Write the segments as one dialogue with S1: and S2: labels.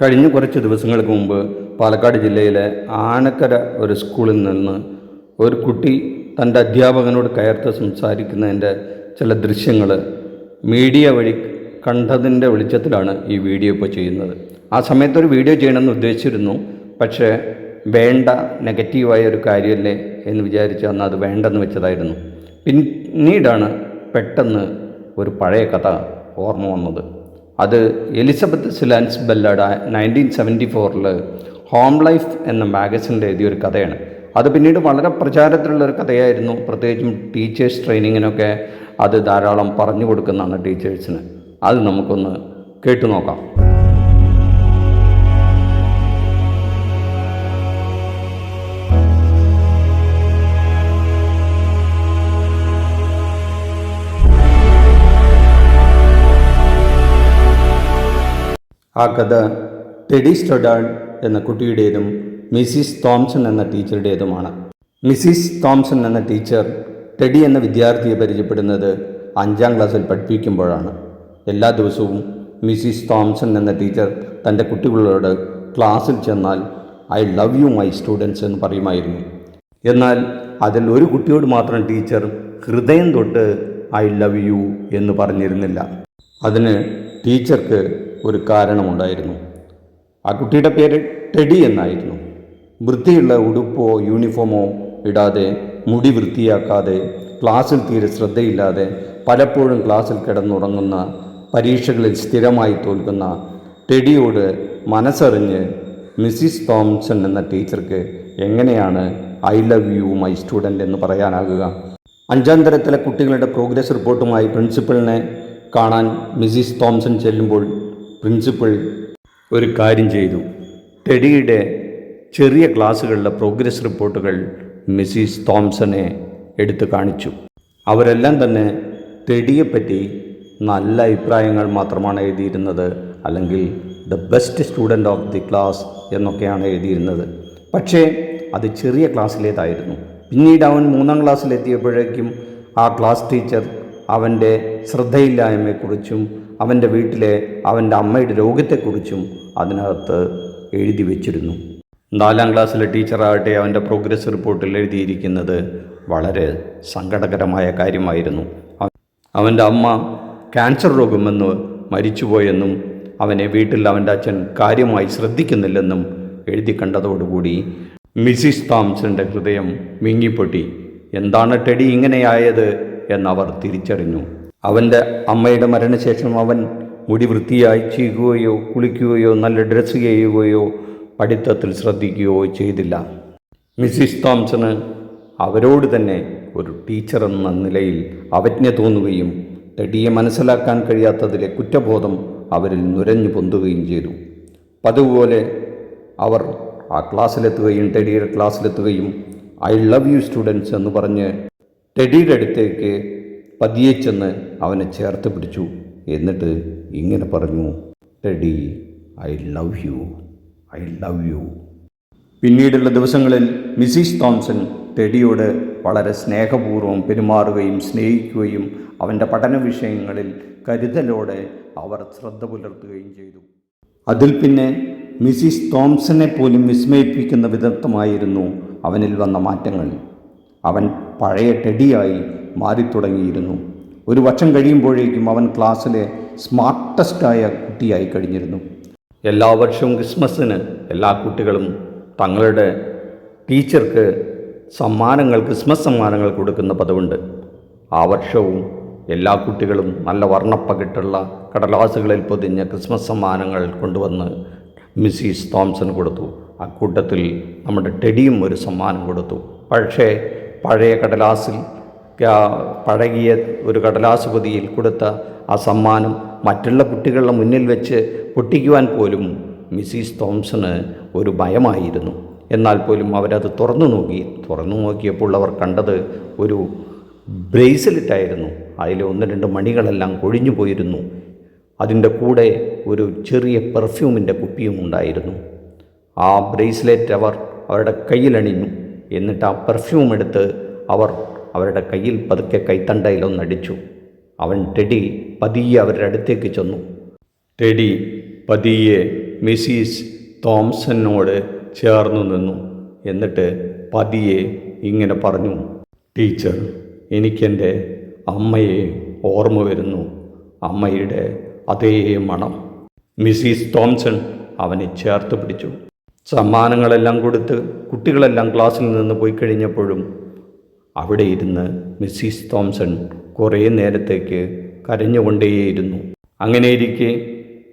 S1: കഴിഞ്ഞ കുറച്ച് ദിവസങ്ങൾക്ക് മുമ്പ് പാലക്കാട് ജില്ലയിലെ ആനക്കര ഒരു സ്കൂളിൽ നിന്ന് ഒരു കുട്ടി തന്റെ അധ്യാപകനോട് കയർത്ത് സംസാരിക്കുന്നതിന്റെ ചില ദൃശ്യങ്ങൾ മീഡിയ വഴി കണ്ടതിന്റെ വെളിച്ചത്തിലാണ് ഈ വീഡിയോ ഇപ്പോൾ ചെയ്യുന്നത്. ആ സമയത്ത് ഒരു വീഡിയോ ചെയ്യണമെന്ന് ഉദ്ദേശിച്ചിരുന്നു. പക്ഷേ വേണ്ട നെഗറ്റീവായ ഒരു കാര്യമല്ലേ എന്ന് വിചാരിച്ച് അന്ന് അത് വേണ്ടെന്ന് വെച്ചതായിരുന്നു. പിന്നീടാണ് പെട്ടെന്ന് ഒരു പഴയ കഥ ഓർമ്മ വന്നത്. അത് Elizabeth Silance Ballard nineteen seventy ഫോറിൽ ഹോം ലൈഫ് എന്ന മാഗസിനിൽ എഴുതിയൊരു കഥയാണ്. അത് പിന്നീട് വളരെ പ്രചാരത്തിലുള്ള ഒരു കഥയായിരുന്നു. പ്രത്യേകിച്ചും ടീച്ചേഴ്സ് ട്രെയിനിങ്ങിനൊക്കെ അത് ധാരാളം പറഞ്ഞു കൊടുക്കുന്നതാണ് ടീച്ചേഴ്സിന്. അത് നമുക്കൊന്ന് കേട്ടു നോക്കാം. ആ കഥ ടെഡി സ്റ്റൊഡാഡ് എന്ന കുട്ടിയുടേതും മിസ്സിസ് തോംസൺ എന്ന ടീച്ചറുടേതുമാണ്. മിസ്സിസ് തോംസൺ എന്ന ടീച്ചർ ടെഡി എന്ന വിദ്യാർത്ഥിയെ പരിചയപ്പെടുന്നത് അഞ്ചാം ക്ലാസ്സിൽ പഠിപ്പിക്കുമ്പോഴാണ്. എല്ലാ ദിവസവും മിസ്സിസ് തോംസൺ എന്ന ടീച്ചർ തന്റെ കുട്ടികളോട് ക്ലാസ്സിൽ ചെന്നാൽ I love you my students എന്ന് പറയുമായിരുന്നു. എന്നാൽ അതിൽ ഒരു കുട്ടിയോട് മാത്രം ടീച്ചർ ഹൃദയം തൊട്ട് ഐ ലവ് യു എന്ന് പറഞ്ഞിരുന്നില്ല. അതിന് ടീച്ചർക്ക് ഒരു കാരണമുണ്ടായിരുന്നു. ആ കുട്ടിയുടെ പേര് ടെഡി എന്നായിരുന്നു. വൃത്തിയുള്ള ഉടുപ്പോ യൂണിഫോമോ ഇടാതെ മുടി വൃത്തിയാക്കാതെ ക്ലാസ്സിൽ തീരെ ശ്രദ്ധയില്ലാതെ പലപ്പോഴും ക്ലാസ്സിൽ കിടന്നുറങ്ങുന്ന പരീക്ഷകളിൽ സ്ഥിരമായി തോൽക്കുന്ന ടെഡിയോട് മനസ്സറിഞ്ഞ് മിസ്സിസ് തോംസൺ എന്ന ടീച്ചർക്ക് എങ്ങനെയാണ് I love you my student എന്ന് പറയാനാകുക? അഞ്ചാം തരത്തിലെ കുട്ടികളുടെ പ്രോഗ്രസ് റിപ്പോർട്ടുമായി പ്രിൻസിപ്പളിനെ കാണാൻ മിസ്സിസ് തോംസൺ ചെല്ലുമ്പോൾ പ്രിൻസിപ്പൾ ഒരു കാര്യം ചെയ്തു. ടെഡിയുടെ ചെറിയ ക്ലാസ്സുകളിലെ പ്രോഗ്രസ് റിപ്പോർട്ടുകൾ മിസ്സിസ് തോംസനെ എടുത്തു കാണിച്ചു. അവരെല്ലാം തന്നെ ടെഡിയെപ്പറ്റി നല്ല അഭിപ്രായങ്ങൾ മാത്രമാണ് എഴുതിയിരുന്നത്. അല്ലെങ്കിൽ the best student of the class എന്നൊക്കെയാണ് എഴുതിയിരുന്നത്. പക്ഷേ അത് ചെറിയ ക്ലാസ്സിലേതായിരുന്നു. പിന്നീട് അവൻ മൂന്നാം ക്ലാസ്സിലെത്തിയപ്പോഴേക്കും ആ ക്ലാസ് ടീച്ചർ അവന്റെ ശ്രദ്ധയില്ലായ്മയെക്കുറിച്ചും അവന്റെ വീട്ടിലെ അവന്റെ അമ്മയുടെ രോഗത്തെക്കുറിച്ചും അതിനകത്ത് എഴുതി വച്ചിരുന്നു. നാലാം ക്ലാസ്സിലെ ടീച്ചറാകട്ടെ അവന്റെ പ്രോഗ്രസ് റിപ്പോർട്ടിൽ എഴുതിയിരിക്കുന്നത് വളരെ സങ്കടകരമായ കാര്യമായിരുന്നു. അവ- അവന്റെ അമ്മ ക്യാൻസർ രോഗമെന്ന് മരിച്ചുപോയെന്നും അവനെ വീട്ടിൽ അവന്റെ അച്ഛൻ കാര്യമായി ശ്രദ്ധിക്കുന്നില്ലെന്നും എഴുതി കണ്ടതോടുകൂടി മിസിസ് താംസന്റെ ഹൃദയം മിങ്ങിപ്പൊട്ടി. എന്താണ് ടെഡി ഇങ്ങനെയായത്? എന്നവർ തിരിച്ചറിഞ്ഞു. അവന്റെ അമ്മയുടെ മരണശേഷം അവൻ മുടി വൃത്തിയായി ചെയ്യുകയോ കുളിക്കുകയോ നല്ല ഡ്രസ്സ് ചെയ്യുകയോ പഠിത്തത്തിൽ ശ്രദ്ധിക്കുകയോ ചെയ്തില്ല. മിസ്സിസ് തോംസന് അവരോട് തന്നെ ഒരു ടീച്ചർ എന്ന നിലയിൽ അവജ്ഞ തോന്നുകയും ടെഡിയെ മനസ്സിലാക്കാൻ കഴിയാത്തതിലെ കുറ്റബോധം അവരിൽ നുരഞ്ഞു പൊന്തുകയും ചെയ്തു. പതുപോലെ അവർ ആ ക്ലാസ്സിലെത്തുകയും ടെഡിയുടെ ക്ലാസ്സിലെത്തുകയും ഐ ലവ് യു സ്റ്റുഡൻസ് എന്ന് പറഞ്ഞ് ടെഡിയുടെ അടുത്തേക്ക് പതിയെ ചെന്ന് അവനെ ചേർത്ത് പിടിച്ചു. എന്നിട്ട് ഇങ്ങനെ പറഞ്ഞു Teddy I love you I love you. പിന്നീടുള്ള ദിവസങ്ങളിൽ മിസിസ് തോംസൺ ടെഡിയോട് വളരെ സ്നേഹപൂർവം പെരുമാറുകയും സ്നേഹിക്കുകയും അവന്റെ പഠന വിഷയങ്ങളിൽ കരുതലോടെ അവർ ശ്രദ്ധ പുലർത്തുകയും ചെയ്തു. അതിൽ പിന്നെ മിസിസ് തോംസനെ പോലും വിസ്മയിപ്പിക്കുന്ന വിധത്തമായിരുന്നു അവനിൽ വന്ന മാറ്റങ്ങൾ. അവൻ പഴയ ടെഡിയായി മാറിത്തുടങ്ങിയിരുന്നു. ഒരു വർഷം കഴിയുമ്പോഴേക്കും അവൻ ക്ലാസ്സിലെ സ്മാർട്ടസ്റ്റായ കുട്ടിയായി കഴിഞ്ഞിരുന്നു. എല്ലാ വർഷവും ക്രിസ്മസിന് എല്ലാ കുട്ടികളും തങ്ങളുടെ ടീച്ചർക്ക് സമ്മാനങ്ങൾ ക്രിസ്മസ് സമ്മാനങ്ങൾ കൊടുക്കുന്ന പതിവുണ്ട്. ആ വർഷവും എല്ലാ കുട്ടികളും നല്ല വർണപ്പകിട്ടുള്ള കടലാസുകളിൽ പൊതിഞ്ഞ ക്രിസ്മസ് സമ്മാനങ്ങൾ കൊണ്ടുവന്ന് മിസ്സിസ് തോംസൺ കൊടുത്തു. അക്കൂട്ടത്തിൽ നമ്മുടെ ടെഡിയും ഒരു സമ്മാനം കൊടുത്തു. പക്ഷേ പഴയ കടലാസിൽ പഴകിയ ഒരു കടലാസ് പൊതിയിൽ കൊടുത്ത ആ സമ്മാനം മറ്റുള്ള കുട്ടികളുടെ മുന്നിൽ വെച്ച് പൊട്ടിക്കുവാൻ പോലും മിസ്സിസ് തോംസണ് ഒരു ഭയമായിരുന്നു. എന്നാൽ പോലും അവരത് തുറന്നു നോക്കി തുറന്നു നോക്കിയപ്പോൾ അവർ കണ്ടത് ഒരു ബ്രേസ്ലെറ്റായിരുന്നു. അതിൽ ഒന്ന് രണ്ട് മണികളെല്ലാം കൊഴിഞ്ഞു പോയിരുന്നു. അതിന്റെ കൂടെ ഒരു ചെറിയ പെർഫ്യൂമിന്റെ കുപ്പിയും ഉണ്ടായിരുന്നു. ആ ബ്രേസ്ലെറ്റ് അവർ അവരുടെ കയ്യിലണിഞ്ഞു. എന്നിട്ട് ആ പെർഫ്യൂം എടുത്ത് അവർ അവരുടെ കയ്യിൽ പതുക്കെ കൈത്തണ്ടയിലൊന്നടിച്ചു അവൻ ടെഡി പതിയെ അവരുടെ അടുത്തേക്ക് ചെന്നു. ടെഡി പതിയെ മിസ്സിസ് തോംസനോട് ചേർന്നു നിന്നു. എന്നിട്ട് പതിയെ ഇങ്ങനെ പറഞ്ഞു ടീച്ചർ എനിക്കെന്റെ അമ്മയെ ഓർമ്മ വരുന്നു. അമ്മയുടെ അതേ മണം. മിസ്സിസ് തോംസൺ അവനെ ചേർത്ത് പിടിച്ചു. സമ്മാനങ്ങളെല്ലാം കൊടുത്ത് കുട്ടികളെല്ലാം ക്ലാസ്സിൽ നിന്ന് പോയി കഴിഞ്ഞപ്പോഴും അവിടെ ഇരുന്ന് മിസ്സിസ് തോംസൺ കുറേ നേരത്തേക്ക് കരഞ്ഞുകൊണ്ടേയിരുന്നു. അങ്ങനെയിരിക്കെ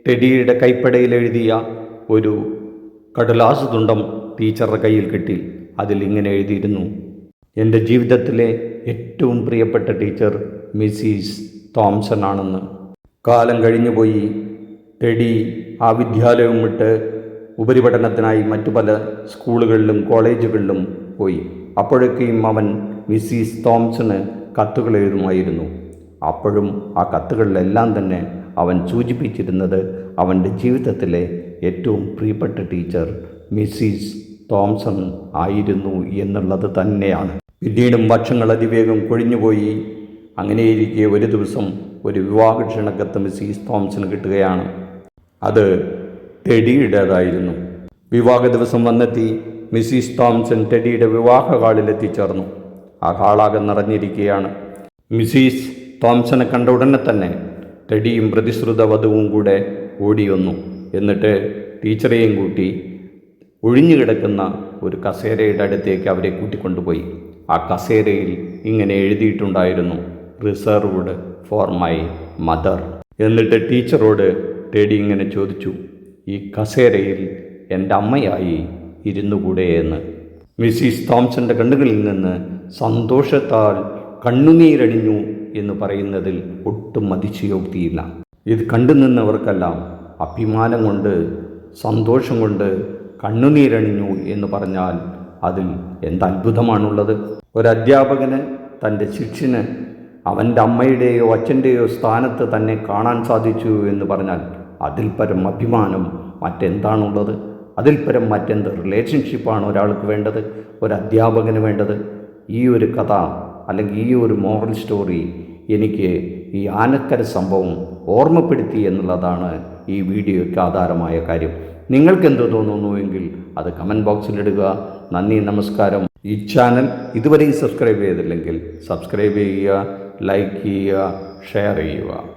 S1: ടെഡിയുടെ കൈപ്പടയിൽ എഴുതിയ ഒരു കടലാസ് തുണ്ടം ടീച്ചറുടെ കയ്യിൽ കിട്ടി. അതിൽ ഇങ്ങനെ എഴുതിയിരുന്നു. എന്റെ ജീവിതത്തിലെ ഏറ്റവും പ്രിയപ്പെട്ട ടീച്ചർ മിസ്സിസ് തോംസൺ ആണെന്ന് കാലം കഴിഞ്ഞുപോയി ടെഡി ആ വിദ്യാലയവും വിട്ട് ഉപരിപഠനത്തിനായി മറ്റു പല സ്കൂളുകളിലും കോളേജുകളിലും പോയി. അപ്പോഴൊക്കെയും അവൻ മിസ്സിസ് തോംസണ് കത്തുകൾ എഴുതുമായിരുന്നു. അപ്പോഴും ആ കത്തുകളിലെല്ലാം തന്നെ അവൻ സൂചിപ്പിച്ചിരുന്നത് അവന്റെ ജീവിതത്തിലെ ഏറ്റവും പ്രിയപ്പെട്ട ടീച്ചർ മിസ്സിസ് തോംസൺ ആയിരുന്നു എന്നുള്ളത് തന്നെയാണ്. പിന്നീടും വർഷങ്ങൾ അതിവേഗം കൊഴിഞ്ഞുപോയി. അങ്ങനെയിരിക്കെ ഒരു ദിവസം ഒരു വിവാഹ ക്ഷണക്കത്ത് മിസ്സിസ് തോംസൺ കിട്ടുകയാണ്. അത് ടെഡിയുടേതായിരുന്നു. വിവാഹ ദിവസം വന്നെത്തി മിസ്സിസ് തോംസൺ ടെഡിയുടെ വിവാഹ ഹാളിൽ എത്തിച്ചേർന്നു ആ ഹാളാകെ നിറഞ്ഞിരിക്കുകയാണ്. മിസീസ് തോംസനെ കണ്ട ഉടനെ തന്നെ ടെഡിയും പ്രതിശ്രുത വധുവും കൂടെ ഓടി വന്നു എന്നിട്ട് ടീച്ചറെയും കൂട്ടി ഒഴിഞ്ഞു കിടക്കുന്ന ഒരു കസേരയുടെ അടുത്തേക്ക് അവരെ കൂട്ടിക്കൊണ്ടുപോയി. ആ കസേരയിൽ ഇങ്ങനെ എഴുതിയിട്ടുണ്ടായിരുന്നു റിസർവ്ഡ് ഫോർ മൈ മദർ എന്നിട്ട് ടീച്ചറോട് ടെഡി ഇങ്ങനെ ചോദിച്ചു ഈ കസേരയിൽ എന്റെ അമ്മയായി ഇരുന്നുകൂടെ എന്ന്? മിസ്സിസ് തോംസന്റെ കണ്ണുകളിൽ നിന്ന് സന്തോഷത്താൽ കണ്ണുനീരണിഞ്ഞു എന്ന് പറയുന്നതിൽ ഒട്ടും അതിശയോക്തിയില്ല. ഇത് കണ്ടു നിന്നവർക്കെല്ലാം അഭിമാനം കൊണ്ട് സന്തോഷം കൊണ്ട് കണ്ണുനീരണിഞ്ഞു എന്ന് പറഞ്ഞാൽ അതിൽ എന്തത്ഭുതമാണുള്ളത്? ഒരധ്യാപകന് തന്റെ ശിക്ഷന് അവന്റെ അമ്മയുടെയോ അച്ഛന്റെയോ സ്ഥാനത്ത് തന്നെ കാണാൻ സാധിച്ചു എന്ന് പറഞ്ഞാൽ അതിൽ പരം അഭിമാനം മറ്റെന്താണുള്ളത്? അതിൽ പരം മറ്റെന്ത് റിലേഷൻഷിപ്പാണ് ഒരാൾക്ക് വേണ്ടത്? ഒരു അധ്യാപകന് വേണ്ടത്? ഈ ഒരു കഥ അല്ലെങ്കിൽ ഈ ഒരു മോറൽ സ്റ്റോറി എനിക്ക് ഈ ആനക്കര സംഭവം ഓർമ്മപ്പെടുത്തി എന്നുള്ളതാണ് ഈ വീഡിയോയ്ക്ക് ആധാരമായ കാര്യം. നിങ്ങൾക്ക് എന്ത് തോന്നുന്നുവെങ്കിൽ അത് കമന്റ് ബോക്സിലിടുക നന്ദി നമസ്കാരം. ഈ ചാനൽ ഇതുവരെയും സബ്സ്ക്രൈബ് ചെയ്തില്ലെങ്കിൽ സബ്സ്ക്രൈബ് ചെയ്യുക ലൈക്ക് ചെയ്യുക ഷെയർ ചെയ്യുക.